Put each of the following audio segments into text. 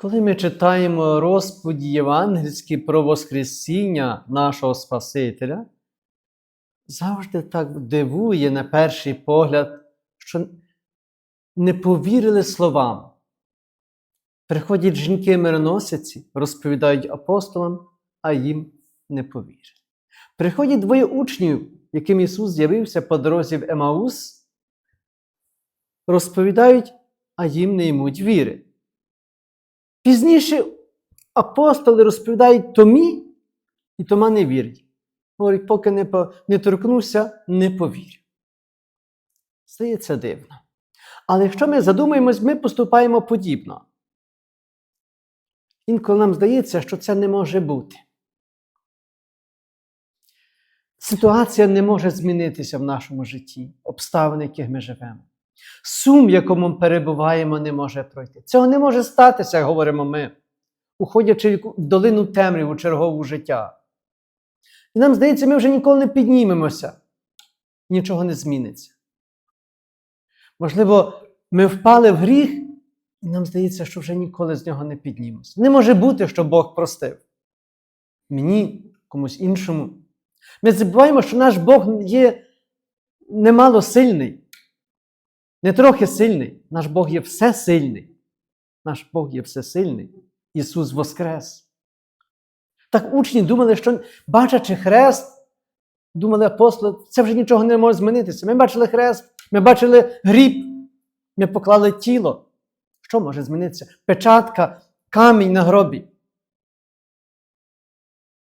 Коли ми читаємо розповіді євангельські про Воскресіння нашого Спасителя, завжди так дивує на перший погляд, що не повірили словам. Приходять жінки-мироносиці, розповідають апостолам, а їм не повірили. Приходять двоє учнів, яким Ісус з'явився по дорозі в Емаус, розповідають, а їм не ймуть віри. Пізніше апостоли розповідають Томі, і Тома не вірить. Говорить, поки не, по, не торкнувся, не повірю. Здається дивно. Але якщо ми задумаємось, ми поступаємо подібно. Інколи нам здається, що це не може бути. Ситуація не може змінитися в нашому житті, обставини, в яких ми живемо. Сум, в якому перебуваємо, не може пройти. Цього не може статися, говоримо ми, уходячи в долину темряву чергову життя. І нам здається, ми вже ніколи не піднімемося, нічого не зміниться. Можливо, ми впали в гріх, і нам здається, що вже ніколи з нього не піднімемося. Не може бути, що Бог простив. Мені, комусь іншому. Ми забуваємо, що наш Бог є немало сильний, не трохи сильний. Наш Бог є всесильний. Наш Бог є всесильний. Ісус Воскрес. Так учні думали, що бачачи хрест, думали апостоли, це вже нічого не може змінитися. Ми бачили хрест, ми бачили гріб, ми поклали тіло. Що може змінитися? Печатка, камінь на гробі.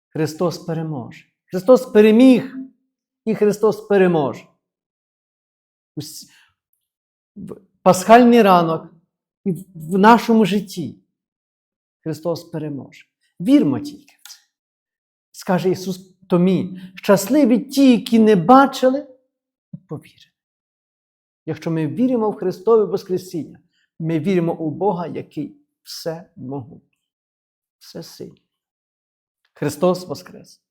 Христос переможе. Христос переміг, і Христос переможе. В Пасхальний ранок в- нашому житті Христос переможе. Вірмо тільки в це. Скаже Ісус Томі, щасливі ті, які не бачили повірили. Якщо ми віримо в Христове Воскресіння, ми віримо у Бога, який все могутній, все сильний. Христос Воскрес!